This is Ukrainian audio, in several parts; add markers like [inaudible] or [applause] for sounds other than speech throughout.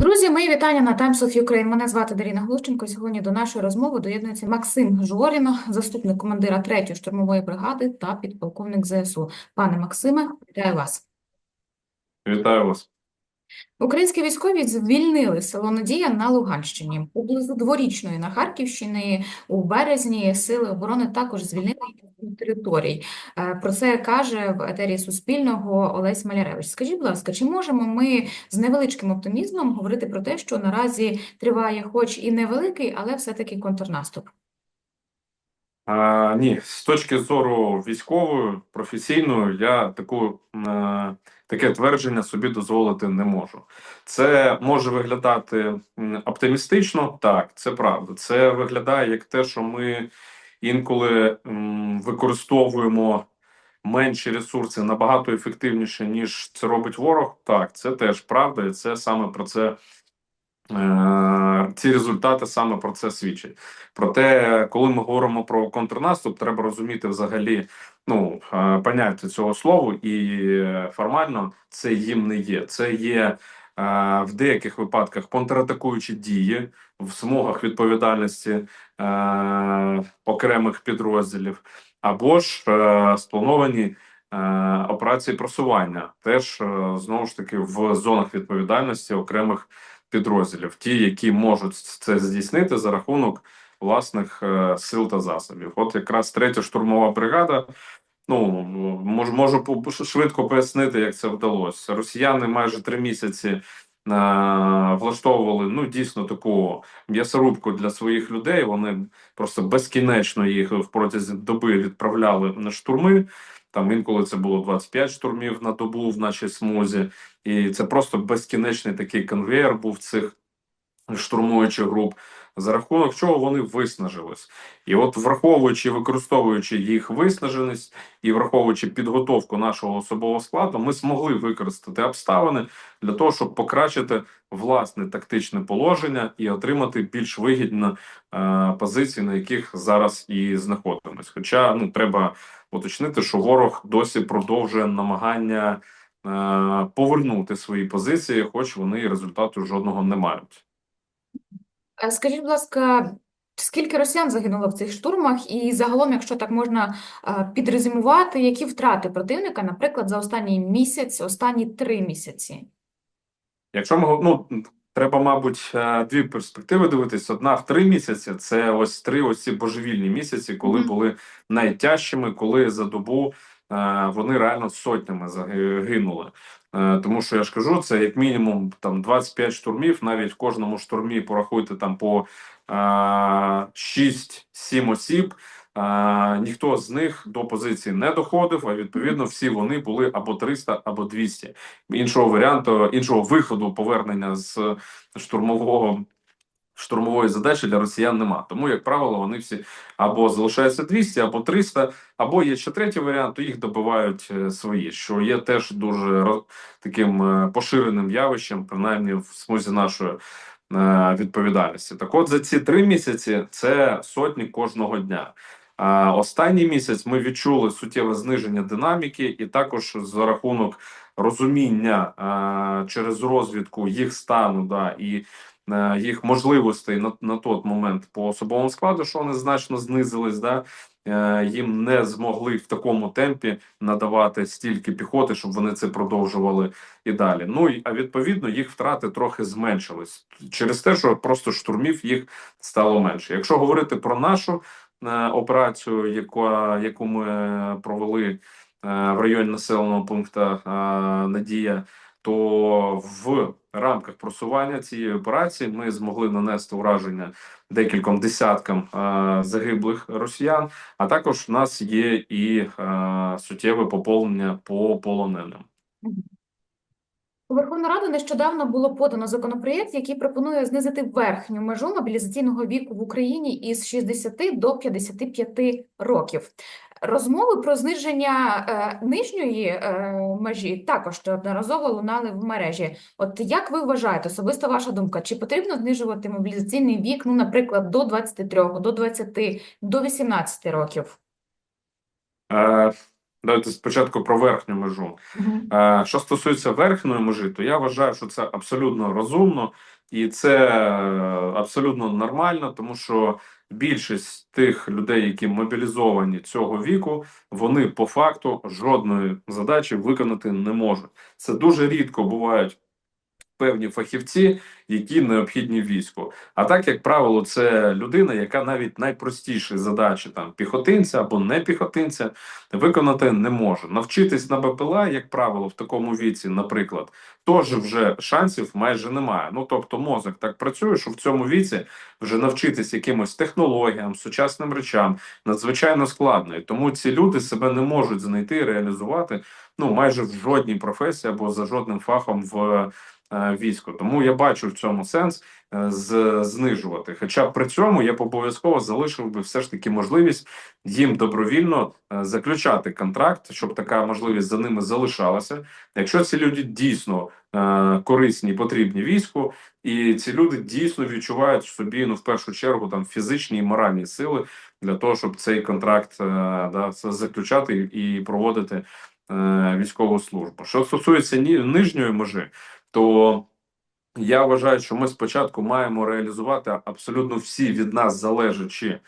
Друзі, мої вітання на Times of Ukraine. Мене звати Даріна Глущенко. Сьогодні до нашої розмови доєднується Максим Жоріно, заступник командира 3-ї штурмової бригади та підполковник ЗСУ. Пане Максиме, вітаю вас. Вітаю вас. Українські військові звільнили село Надія на Луганщині. Поблизу Дворічної на Харківщині у березні сили оборони також звільнили територій. Е, Про це каже в етері Суспільного Олесь Маляревич. Скажіть, будь ласка, чи можемо ми з невеличким оптимізмом говорити про те, що наразі триває хоч і невеликий, але все-таки контрнаступ? А, ні, з точки зору військової, професійної, я таку, е, таке твердження собі дозволити не можу. Це може виглядати оптимістично, так, це правда. Це виглядає як те, що ми інколи м, використовуємо менші ресурси набагато ефективніше, ніж це робить ворог. Так, це теж правда, і це саме про це. Е, Ці результати саме про це свідчать. Проте, коли ми говоримо про контрнаступ, треба розуміти взагалі ну е, поняття цього слова, і е, формально це їм не є. Це є в деяких випадках контратакуючі дії в смугах відповідальності окремих підрозділів, або ж сплановані. Операції просування теж знову ж таки в зонах відповідальності окремих підрозділів, ті, які можуть це здійснити за рахунок власних е, сил та засобів. От якраз третя штурмова бригада. Ну можу, можу швидко пояснити, як це вдалося. Росіяни майже три місяці е, влаштовували ну дійсно таку м'ясорубку для своїх людей. Вони просто безкінечно їх в протязі доби відправляли на штурми. Там інколи це було 25 штурмів на добу в нашій смузі, і це просто безкінечний такий конвейер був цих штурмуючих груп, за рахунок чого вони виснажились. І от враховуючи, використовуючи їх виснаженість і враховуючи підготовку нашого особового складу, ми змогли використати обставини для того, щоб покращити власне тактичне положення і отримати більш вигідні е, позиції, на яких зараз і знаходимось. Хоча ну треба уточнити, що ворог досі продовжує намагання е, повернути свої позиції, хоч вони результату жодного не мають. Е, Скажіть, будь ласка, скільки росіян загинуло в цих штурмах, і загалом, якщо так можна е, підрезюмувати, які втрати противника, наприклад, за останній місяць, останні три місяці? Якщо ми ну треба, мабуть, е, дві перспективи дивитись. Одна в три місяці це ось три ось ці божевільні місяці, коли Мгм. були найтяжчими, коли за добу вони реально сотнями загинули. Е, Тому що я ж кажу, це як мінімум там 25 штурмів. Навіть в кожному штурмі порахуйте там по е, 6-7 осіб. Е, ніхто з них до позиції не доходив, а відповідно всі вони були або 300, або 200. Іншого варіанту, іншого виходу повернення з штурмового штурмової задачі для росіян нема. Тому, як правило, вони всі або залишаються 200, або 300, або є ще третій варіант, то їх добивають е, свої, що є теж дуже таким е, поширеним явищем, принаймні в смузі нашої е, відповідальності. Так, от за ці три місяці це сотні кожного дня. Останній місяць ми відчули суттєве зниження динаміки, і також за рахунок розуміння через розвідку їх стану, да і їх можливостей на, на той момент по особовому складу, що вони значно знизились, да е, їм не змогли в такому темпі надавати стільки піхоти, щоб вони це продовжували і далі. Ну а відповідно їх втрати трохи зменшились через те, що просто штурмів їх стало менше. Якщо говорити про нашу е, операцію, яка, яку ми провели е, в районі населеного пункту е, Надія, то в рамках просування цієї операції ми змогли нанести ураження декільком десяткам е, загиблих росіян. А також в нас є і е, суттєве поповнення по полоненим. У Верховну Раду нещодавно було подано законопроєкт, який пропонує знизити верхню межу мобілізаційного віку в Україні із 60 до 55 років. Розмови про зниження е, нижньої е, межі також неодноразово лунали в мережі. От як ви вважаєте, особисто ваша думка, чи потрібно знижувати мобілізаційний вік, ну, наприклад, до 23, до 20, до 18 років? Е, Давайте спочатку про верхню межу. Е, Що стосується верхньої межі, то я вважаю, що це абсолютно розумно і це е, абсолютно нормально, тому що більшість тих людей, які мобілізовані цього віку, вони по факту жодної задачі виконати не можуть. Це дуже рідко бувають певні фахівці, які необхідні війську. А так, як правило, це людина, яка навіть найпростіші задачі там піхотинця або не піхотинця виконати не може. Навчитись на БПЛА, як правило, в такому віці, наприклад, теж вже шансів майже немає. Ну тобто, мозок так працює, що в цьому віці вже навчитись якимось технологіям, сучасним речам надзвичайно складно. І тому ці люди себе не можуть знайти і реалізувати ну майже в жодній професії або за жодним фахом в е, війську. Тому я бачу в цьому сенс е, знижувати. Хоча при цьому я б обов'язково залишив би все ж таки можливість їм добровільно е, заключати контракт, щоб така можливість за ними залишалася. Якщо ці люди дійсно корисні, потрібні війську, і ці люди дійсно відчувають собі ну в першу чергу там фізичні і моральні сили для того, щоб цей контракт да, заключати і проводити військову службу. Що стосується ні, нижньої межі, то я вважаю, що ми спочатку маємо реалізувати абсолютно всі від нас залежачі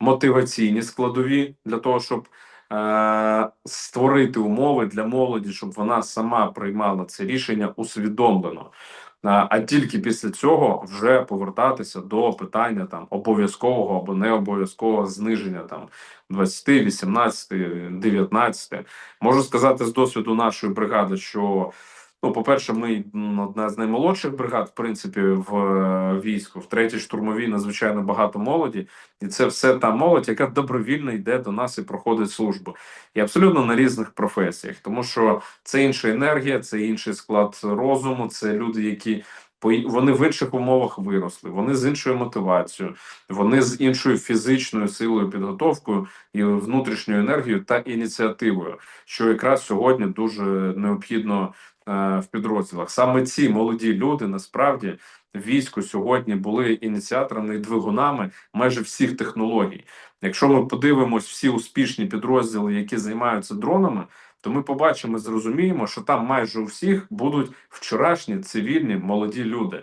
мотиваційні складові для того, щоб е, створити умови для молоді, щоб вона сама приймала це рішення усвідомлено. А а тільки після цього вже повертатися до питання там обов'язкового або не обов'язкового зниження там 20, 18, 19. Можу сказати з досвіду нашої бригади, що ну, по-перше, ми одна з наймолодших бригад, в принципі, в е, війську, в третій штурмовій надзвичайно багато молоді, і це все та молодь, яка добровільно йде до нас і проходить службу, і абсолютно на різних професіях, тому що це інша енергія, це інший склад розуму, це люди, які вони в інших умовах виросли, вони з іншою мотивацією, вони з іншою фізичною силою, підготовкою і внутрішньою енергією та ініціативою, що якраз сьогодні дуже необхідно в підрозділах. Саме ці молоді люди насправді війську сьогодні були ініціаторами і двигунами майже всіх технологій. Якщо ми подивимось всі успішні підрозділи, які займаються дронами, то ми побачимо, і зрозуміємо, що там майже у всіх будуть вчорашні цивільні молоді люди.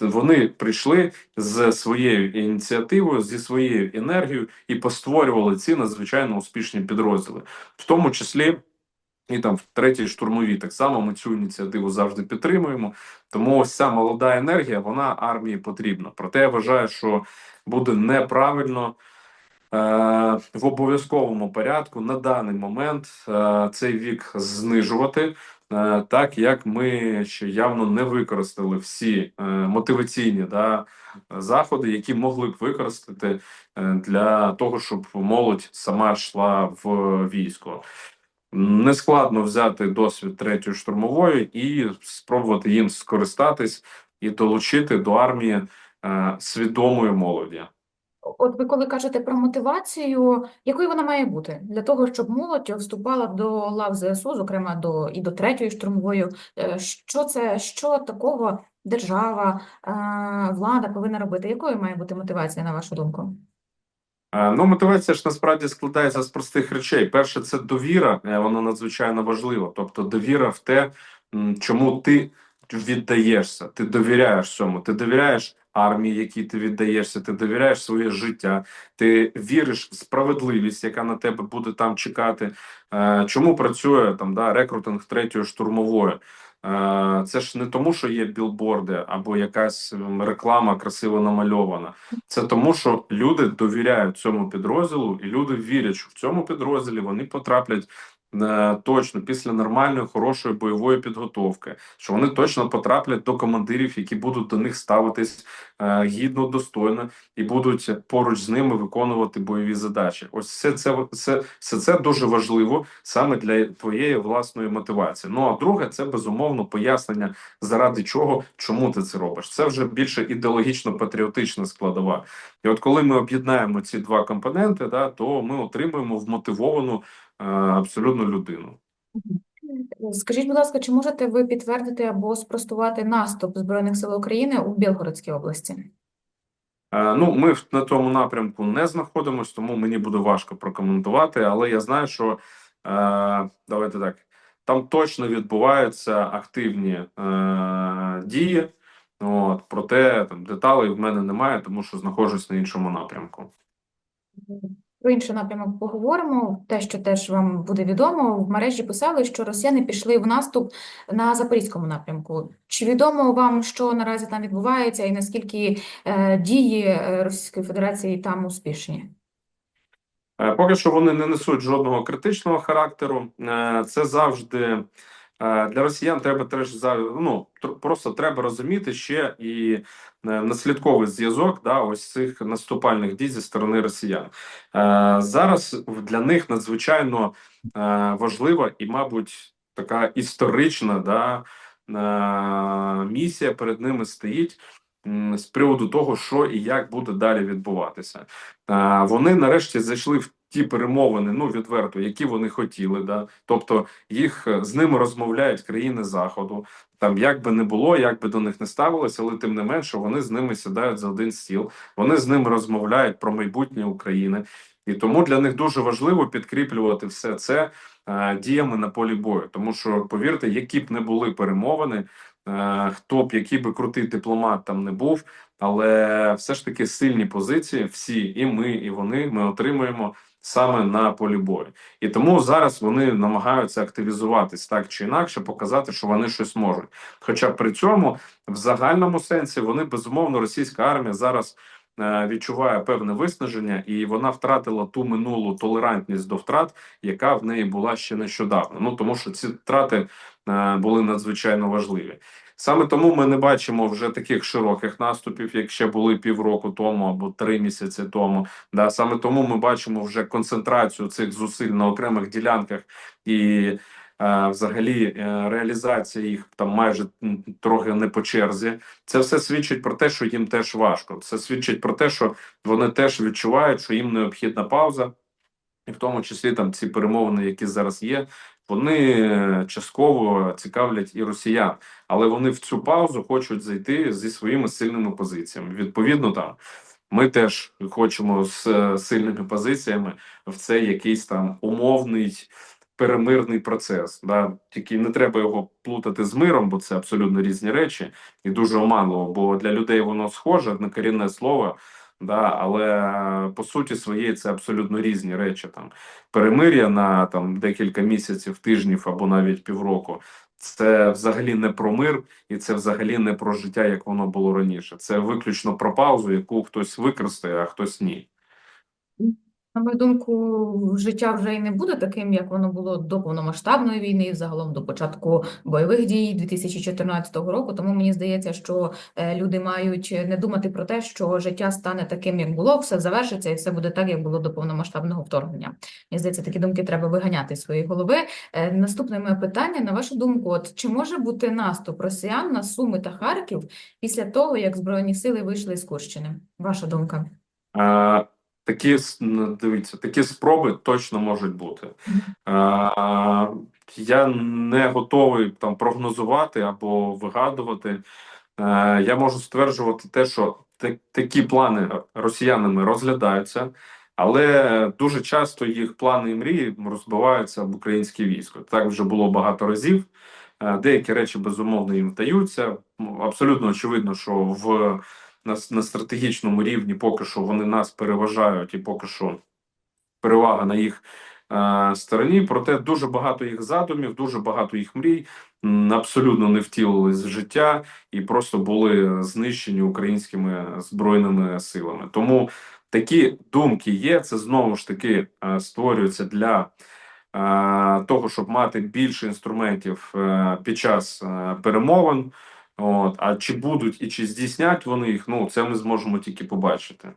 Вони прийшли з своєю ініціативою, зі своєю енергією і постворювали ці надзвичайно успішні підрозділи, в тому числі. І там в третій штурмовій так само ми цю ініціативу завжди підтримуємо. Тому ось ця молода енергія, вона армії потрібна. Проте я вважаю, що буде неправильно е, в обов'язковому порядку на даний момент е, цей вік знижувати, е, так як ми ще явно не використали всі е, мотиваційні да, заходи, які могли б використати е, для того, щоб молодь сама йшла в військо. Нескладно взяти досвід третьої штурмової і спробувати їм скористатись і долучити до армії е, свідомої молоді. От ви коли кажете про мотивацію, якою вона має бути для того, щоб молодь вступала до лав ЗСУ, зокрема до і до третьої штурмової, е, що це, що такого держава, е, влада повинна робити? Якою має бути мотивація, на вашу думку? Е, Ну, мотивація ж насправді складається з простих речей. Перше, це довіра, е, вона надзвичайно важлива. Тобто довіра в те, чому ти віддаєшся, ти довіряєш цьому, ти довіряєш армії, якій ти віддаєшся, ти довіряєш своє життя, ти віриш в справедливість, яка на тебе буде там чекати. Е, Чому працює там да, рекрутинг третьої штурмової? Це ж не тому, що є білборди або якась реклама красиво намальована. Це тому, що люди довіряють цьому підрозділу, і люди вірять, що в цьому підрозділі вони потраплять точно після нормальної, хорошої бойової підготовки, що вони точно потраплять до командирів, які будуть до них ставитись е, гідно, достойно і будуть поруч з ними виконувати бойові задачі. Ось все це все, все це дуже важливо саме для твоєї власної мотивації. Ну а друге, це безумовно пояснення, заради чого, чому ти це робиш. Це вже більше ідеологічно-патріотична складова. І от коли ми об'єднаємо ці два компоненти, да, то ми отримуємо вмотивовану е, абсолютно людину. Скажіть, будь ласка, чи можете ви підтвердити або спростувати наступ Збройних сил України у Білгородській області? Е, Ну, ми на тому напрямку не знаходимося, тому мені буде важко прокоментувати. Але я знаю, що давайте так. Там точно відбуваються активні е, дії. От, проте там деталей в мене немає, тому що знаходжусь на іншому напрямку. Про інший напрямок поговоримо. Те, що теж вам буде відомо, в мережі писали, що росіяни пішли в наступ на Запорізькому напрямку. Чи відомо вам, що наразі там відбувається, і наскільки е, дії е, Російської Федерації там успішні? Е, Поки що вони не несуть жодного критичного характеру. Це завжди для росіян треба теж ну просто треба розуміти ще і е, наслідковий зв'язок да, ось цих наступальних дій зі сторони росіян. Е, Зараз для них надзвичайно е, важлива і, мабуть, така історична да, е, місія перед ними стоїть. З приводу того, що і як буде далі відбуватися, Вони нарешті зайшли в ті перемовини, ну відверто, які вони хотіли. Да? Тобто їх е, з ними розмовляють країни Заходу. Там як би не було, як би до них не ставилося, але тим не менше вони з ними сідають за один стіл. Вони з ними розмовляють про майбутнє України, і тому для них дуже важливо підкріплювати все це е, діями на полі бою. Тому що повірте, які б не були перемовини, е, хто б який би крутий дипломат там не був. Але все ж таки сильні позиції, всі, і ми, і вони, ми отримуємо саме на полі бою. І тому зараз вони намагаються активізуватись так чи інакше, показати, що вони щось можуть. Хоча при цьому, в загальному сенсі, вони безумовно, російська армія зараз е, відчуває певне виснаження, і вона втратила ту минулу толерантність до втрат, яка в неї була ще нещодавно. Ну тому що ці втрати були надзвичайно важливі. Саме тому ми не бачимо вже таких широких наступів, як ще були півроку тому або три місяці тому. Да, саме тому ми бачимо вже концентрацію цих зусиль на окремих ділянках і е, взагалі е, реалізація їх там майже трохи не по черзі. Це все свідчить про те, що їм теж важко. Це свідчить про те, що вони теж відчувають, що їм необхідна пауза. І в тому числі там ці перемовини, які зараз є, вони частково цікавлять і росіян, але вони в цю паузу хочуть зайти зі своїми сильними позиціями. Відповідно, там ми теж хочемо з е, сильними позиціями в цей якийсь там умовний перемирний процес. Да? Тільки не треба його плутати з миром, бо це абсолютно різні речі, і дуже оманливо, бо для людей воно схоже на корінне слово. Да, але е, по суті своєї це абсолютно різні речі. Там перемир'я на там декілька місяців, тижнів або навіть півроку. Це взагалі не про мир, і це взагалі не про життя, як воно було раніше. Це виключно про паузу, яку хтось використає, а хтось ні. На мою думку, життя вже і не буде таким, як воно було до повномасштабної війни, і загалом до початку бойових дій 2014 року. Тому мені здається, що е, люди мають не думати про те, що життя стане таким, як було, все завершиться і все буде так, як було до повномасштабного вторгнення. Мені здається, такі думки треба виганяти з своєї голови. Е, Наступне моє питання, на вашу думку, от чи може бути наступ росіян на Суми та Харків після того, як Збройні сили вийшли з Курщини? Ваша думка? Е, такі дивіться, такі спроби точно можуть бути. Е, я не готовий там прогнозувати або вигадувати. Е, я можу стверджувати те, що такі плани росіянами розглядаються, але дуже часто їх плани і мрії розбиваються об українське військо. Так вже було багато разів. Е, Деякі речі безумовно їм вдаються. Абсолютно очевидно, що в на, на стратегічному рівні поки що вони нас переважають, і поки що перевага на їх е, стороні. Проте дуже багато їх задумів, дуже багато їх мрій абсолютно не втілились в життя і просто були знищені українськими збройними силами. Тому такі думки є. Це знову ж таки е, створюється для. е, Того, щоб мати більше інструментів е, під час е, перемовин, От, а чи будуть і чи здійснять вони їх, ну це ми зможемо тільки побачити.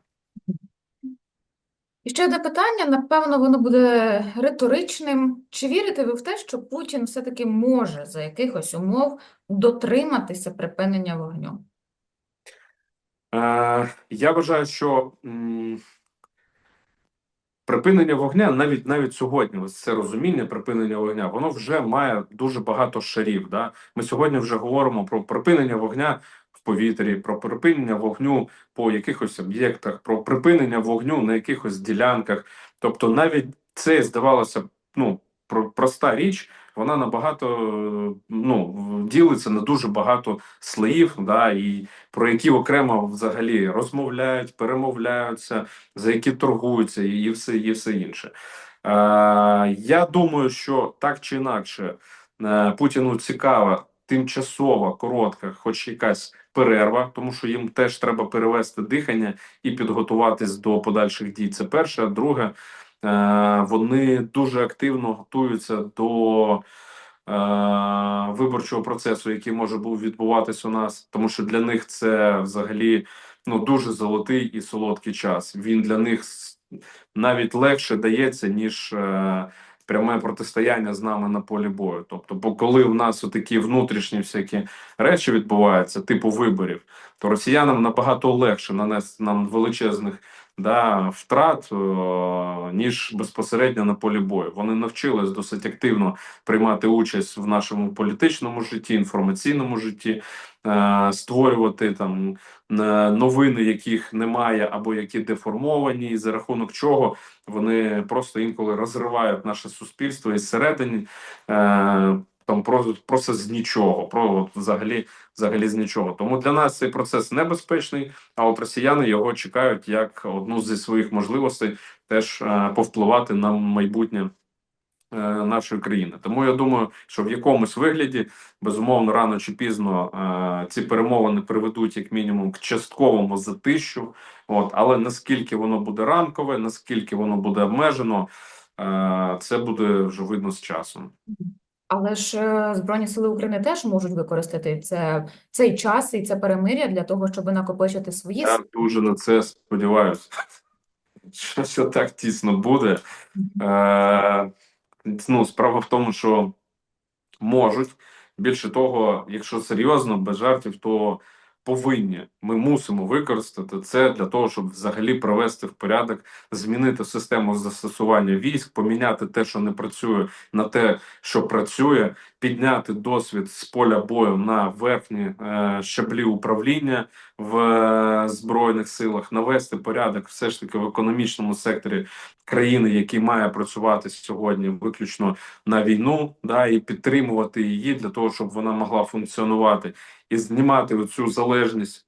І ще одне питання, напевно, воно буде риторичним. Чи вірите ви в те, що Путін все-таки може за якихось умов дотриматися припинення вогню? Е, я вважаю, що м, припинення вогня, навіть навіть сьогодні, ось це розуміння припинення вогня, воно вже має дуже багато шарів. Да? Ми сьогодні вже говоримо про припинення вогня в повітрі, про припинення вогню по якихось об'єктах, про припинення вогню на якихось ділянках. Тобто, навіть це здавалося б, ну. про- проста річ, вона набагато ну, ділиться на дуже багато слоїв, да, і про які окремо взагалі розмовляють, перемовляються, за які торгуються, і все, і все інше. Е, я думаю, що так чи інакше е, Путіну цікава тимчасова, коротка, хоч якась перерва, тому що їм теж треба перевести дихання і підготуватись до подальших дій. Це перше. Друге, вони дуже активно готуються до е, виборчого процесу, який може був відбуватись у нас, тому що для них це взагалі ну дуже золотий і солодкий час. Він для них навіть легше дається, ніж е, пряме протистояння з нами на полі бою. Тобто, бо коли в нас такі внутрішні всякі речі відбуваються, типу виборів, то росіянам набагато легше нанести нам величезних да, втрат, е, ніж безпосередньо на полі бою. Вони навчились досить активно приймати участь в нашому політичному житті, інформаційному житті, створювати там е, новини, яких немає, або які деформовані, і за рахунок чого вони просто інколи розривають наше суспільство із середини. Е, там просто, просто з нічого, про взагалі, взагалі з нічого. Тому для нас цей процес небезпечний. А от росіяни його чекають як одну зі своїх можливостей теж е, повпливати на майбутнє е, нашої країни. Тому я думаю, що в якомусь вигляді безумовно рано чи пізно е, ці перемовини приведуть як мінімум к частковому затищу. От, але наскільки воно буде рамкове, наскільки воно буде обмежено, е, це буде вже видно з часом. Але ж е, Збройні Сили України теж можуть використати це, цей час і це перемир'я для того, щоб накопичити свої Я дуже на це сподіваюся, [laughs] що все так тісно буде. Ну, справа в тому, що можуть. Більше того, якщо серйозно, без жартів, то повинні. Ми мусимо використати це для того, щоб взагалі привести в порядок, змінити систему застосування військ, поміняти те, що не працює, на те, що працює, підняти досвід з поля бою на верхні е, щаблі управління в е, збройних силах, навести порядок все ж таки в економічному секторі країни, який має працювати сьогодні виключно на війну, да, і підтримувати її для того, щоб вона могла функціонувати, і знімати оцю залежність,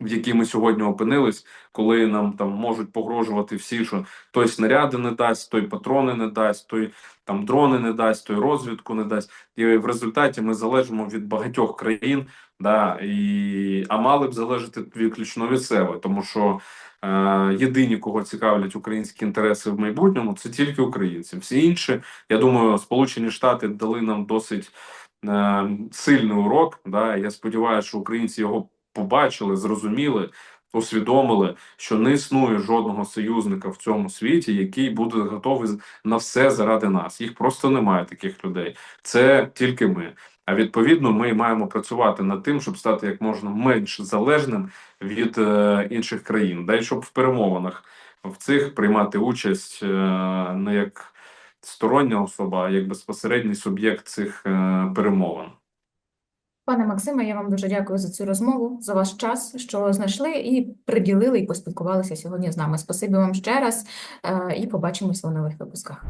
в якій ми сьогодні опинились, коли нам там можуть погрожувати всі, що той снаряди не дасть, той патрони не дасть, той там дрони не дасть, той розвідку не дасть. І в результаті ми залежимо від багатьох країн, да, і, а мали б залежати виключно від себе, тому що е, єдині, кого цікавлять українські інтереси в майбутньому, це тільки українці. Всі інші, я думаю, Сполучені Штати дали нам досить сильний урок. Да, я сподіваюся, що українці його побачили, зрозуміли. Усвідомили, що не існує жодного союзника в цьому світі, який буде готовий на все заради нас. Їх просто немає таких людей. Це тільки ми. А відповідно, ми маємо працювати над тим, щоб стати як можна менш залежним від е, інших країн, да й щоб в перемовинах в цих приймати участь е, не як стороння особа, а як безпосередній суб'єкт цих е, перемовин. Пане Максиме, я вам дуже дякую за цю розмову, за ваш час, що знайшли і приділили, і поспілкувалися сьогодні з нами. Спасибі вам ще раз, е, і побачимося у нових випусках.